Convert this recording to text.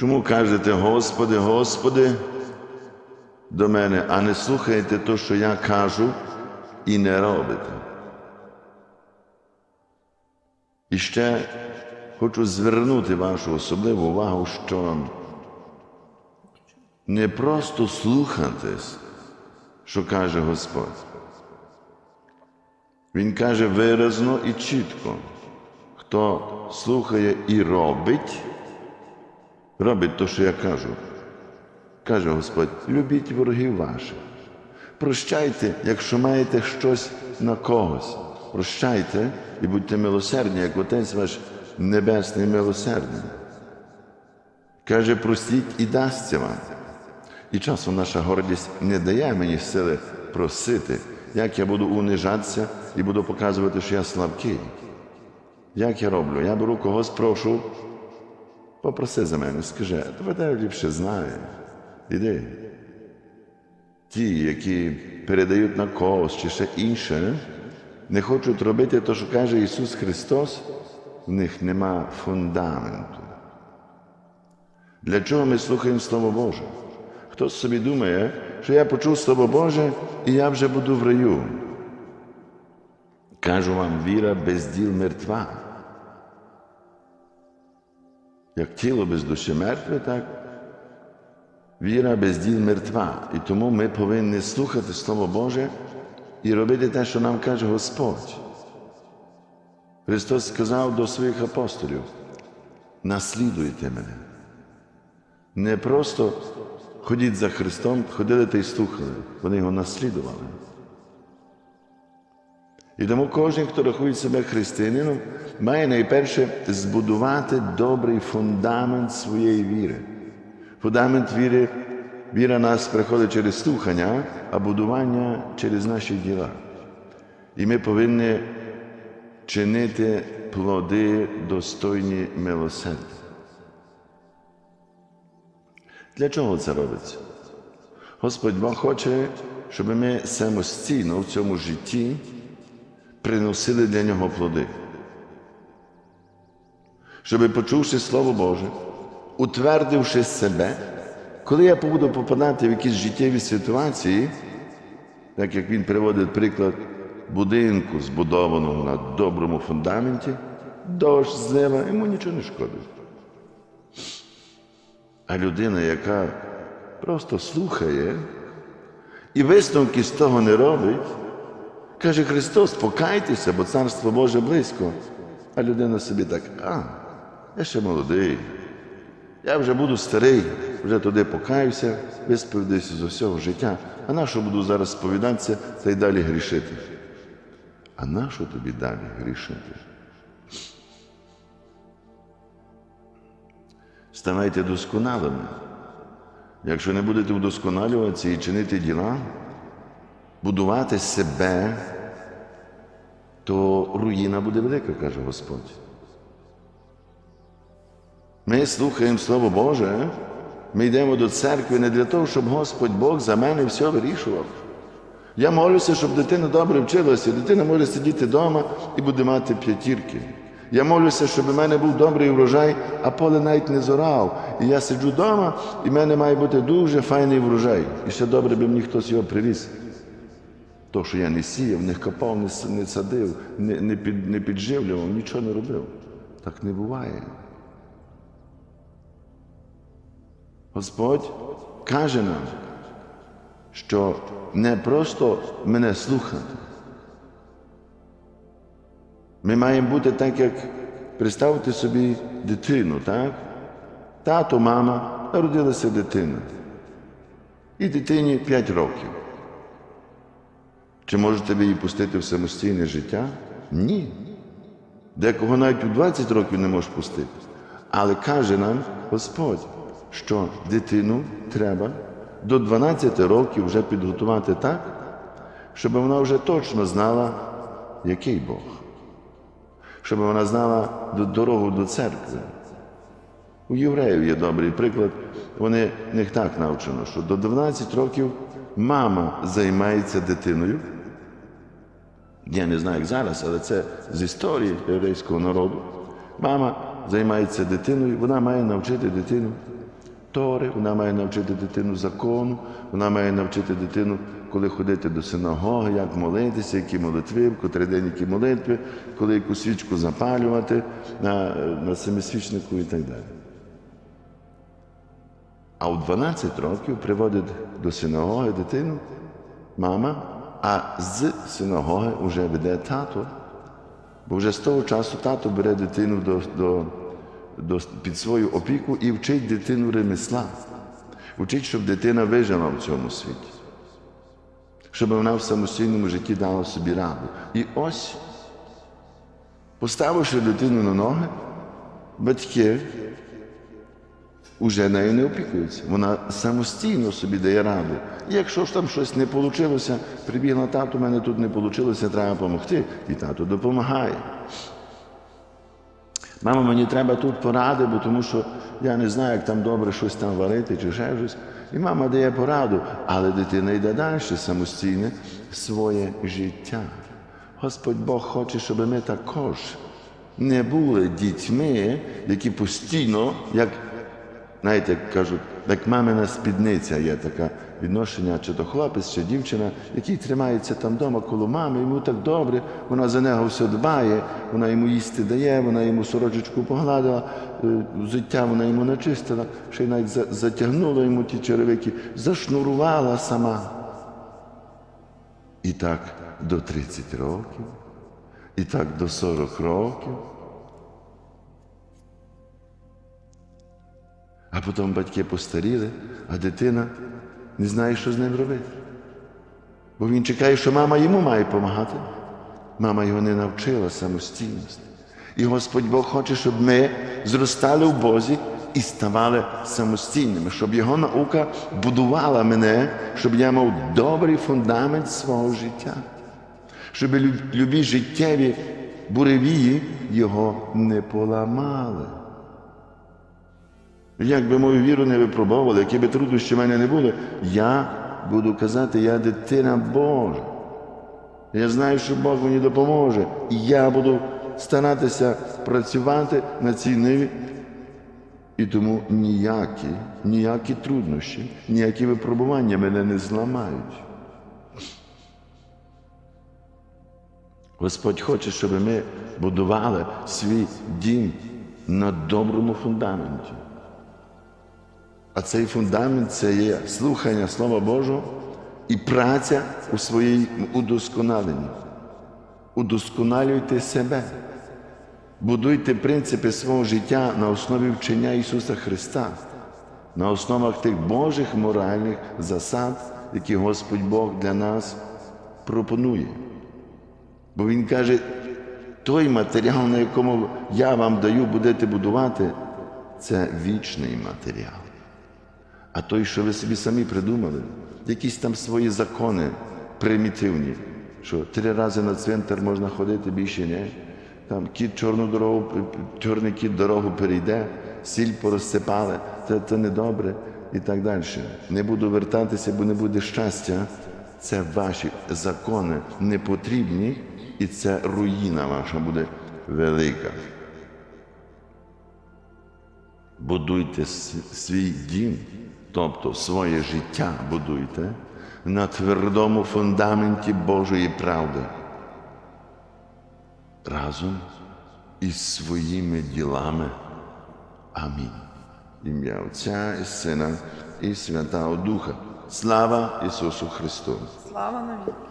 Чому кажете, Господи, Господи, до мене, а не слухаєте то, що я кажу, і не робите? І ще хочу звернути вашу особливу увагу, що не просто слухатись, що каже Господь. Він каже виразно і чітко, хто слухає і робить, робить те, що я кажу. Каже Господь, любіть ворогів ваших. Прощайте, якщо маєте щось на когось. Прощайте і будьте милосердні, як Отець ваш Небесний милосердний. Каже, простіть і дасться вам. І часом наша гордість не дає мені сили просити, як я буду унижатися і буду показувати, що я слабкий. Як я роблю? Я беру когось, прошу, попроси за мене, скажи, тебе тебе ліпше знає. Іди. Ті, які передають на когось чи ще інше, не хочуть робити те, що каже Ісус Христос, в них нема фундаменту. Для чого ми слухаємо Слово Боже? Хтось собі думає, що я почув Слово Боже і я вже буду в раю. Кажу вам, віра без діл мертва. Як тіло без душі мертве, так віра без діл мертва. І тому ми повинні слухати Слово Боже і робити те, що нам каже Господь. Христос сказав до своїх апостолів: наслідуйте мене. Не просто ходіть за Христом, ходили та й слухали, вони його наслідували. І тому кожен, хто рахує себе християнином, має найперше збудувати добрий фундамент своєї віри. Фундамент віри, віра нас приходить через слухання, а будування через наші діла. І ми повинні чинити плоди достойні милосердя. Для чого це робиться? Господь Бог хоче, щоб ми самостійно в цьому житті приносили для нього плоди. Щоб, почувши Слово Боже, утвердивши себе, коли я буду попадати в якісь життєві ситуації, так як він приводить приклад будинку, збудованого на доброму фундаменті, дощ, злива, йому нічого не шкодить. А людина, яка просто слухає і висновки з того не робить, каже Христос, покайтеся, бо Царство Боже близько. А людина собі так, а, я ще молодий, я вже буду старий, вже туди покаюся, висповідаюся з усього життя. А на що буду зараз сповідатися та й далі грішити? А на що тобі далі грішити? ставайте досконалими. Якщо не будете вдосконалюватися і чинити діла, будувати себе, то руїна буде велика, каже Господь. Ми слухаємо Слово Боже, ми йдемо до церкви не для того, щоб Господь Бог за мене все вирішував. Я молюся, щоб дитина добре вчилася. Дитина може сидіти вдома і буде мати п'ятірки. Я молюся, щоб у мене був добрий врожай, а поле навіть не зорав. І я сиджу вдома, і в мене має бути дуже файний врожай. І ще добре би мені хтось його привіз. То, що я не сіяв, не копав, не, не садив, не, не, під, не підживлював, нічого не робив. Так не буває. Господь каже нам, що не просто мене слухати. Ми маємо бути так, як представте собі дитину, так? Тато, мама, народилася дитина. І дитині 5 років. Чи можете ви її пустити в самостійне життя? Ні. Декого навіть у 20 років не можеш пустити. Але каже нам Господь, що дитину треба до 12 років вже підготувати так, щоб вона вже точно знала, який Бог щоб вона знала дорогу до церкви. У євреїв є добрий приклад. Вони в них так навчено, що до 12 років мама займається дитиною. Я не знаю, як зараз, але це з історії єврейського народу. Мама займається дитиною, вона має навчити дитину Тори, вона має навчити дитину закону, вона має навчити дитину, коли ходити до синагоги, як молитися, які молитви, в котрий день які молитви, коли яку свічку запалювати на, на семисвічнику і так далі. А у 12 років приводить до синагоги дитину, мама, а з синагоги вже веде тато. Бо вже з того часу тато бере дитину до, до, до, під свою опіку і вчить дитину ремесла. Вчить, щоб дитина вижила в цьому світі, щоб вона в самостійному житті дала собі раду. І ось, поставивши дитину на ноги, батьки уже нею не опікуються. Вона самостійно собі дає раду. І якщо ж там щось не вийшло, прибігла тату, у мене тут не вийшло, треба допомогти. І тато допомагає. Мама, мені треба тут поради, бо тому що я не знаю, як там добре щось там варити чи ще щось. І мама дає пораду, але дитина йде далі самостійне своє життя. Господь Бог хоче, щоб ми також не були дітьми, які постійно, як знаєте, як кажуть, як мамина спідниця є таке відношення, чи то хлопець, чи дівчина, який тримається там вдома коло мами, йому так добре, вона за нього все дбає, вона йому їсти дає, вона йому сорочечку погладила, е, взуття вона йому начистила, ще й навіть затягнула йому ті черевики, зашнурувала сама. І так до 30 років, і так до 40 років. А потім батьки постаріли, а дитина не знає, що з ним робити. Бо він чекає, що мама йому має допомагати. Мама його не навчила самостійності. І Господь Бог хоче, щоб ми зростали в Бозі і ставали самостійними, щоб його наука будувала мене, щоб я мав добрий фундамент свого життя, щоб любі життєві буревії його не поламали. Як би мою віру не випробовували, які би труднощі в мене не були, я буду казати, я дитина Божа. Я знаю, що Бог мені допоможе. І я буду старатися працювати на цій ниві. І тому ніякі, ніякі труднощі, ніякі випробування мене не зламають. Господь хоче, щоб ми будували свій дім на доброму фундаменті. А цей фундамент це є слухання Слова Божого і праця у своїй удосконаленні. Удосконалюйте себе, будуйте принципи свого життя на основі вчення Ісуса Христа, на основах тих Божих моральних засад, які Господь Бог для нас пропонує. Бо Він каже, той матеріал, на якому я вам даю, будете будувати, це вічний матеріал. А той, що ви собі самі придумали, якісь там свої закони примітивні, що три рази на цвинтар можна ходити більше ні. Там кіт чорну дорогу, чорний кіт дорогу перейде, сіль порозсипали, це, це недобре і так далі. Не буду вертатися, бо не буде щастя. Це ваші закони не потрібні, і це руїна ваша буде велика. Будуйте свій дім, тобто своє життя будуйте на твердому фундаменті Божої правди. Разом із своїми ділами. Амінь. Ім'я Отця і Сина і Святого Духа. Слава Ісусу Христу! Слава навіки.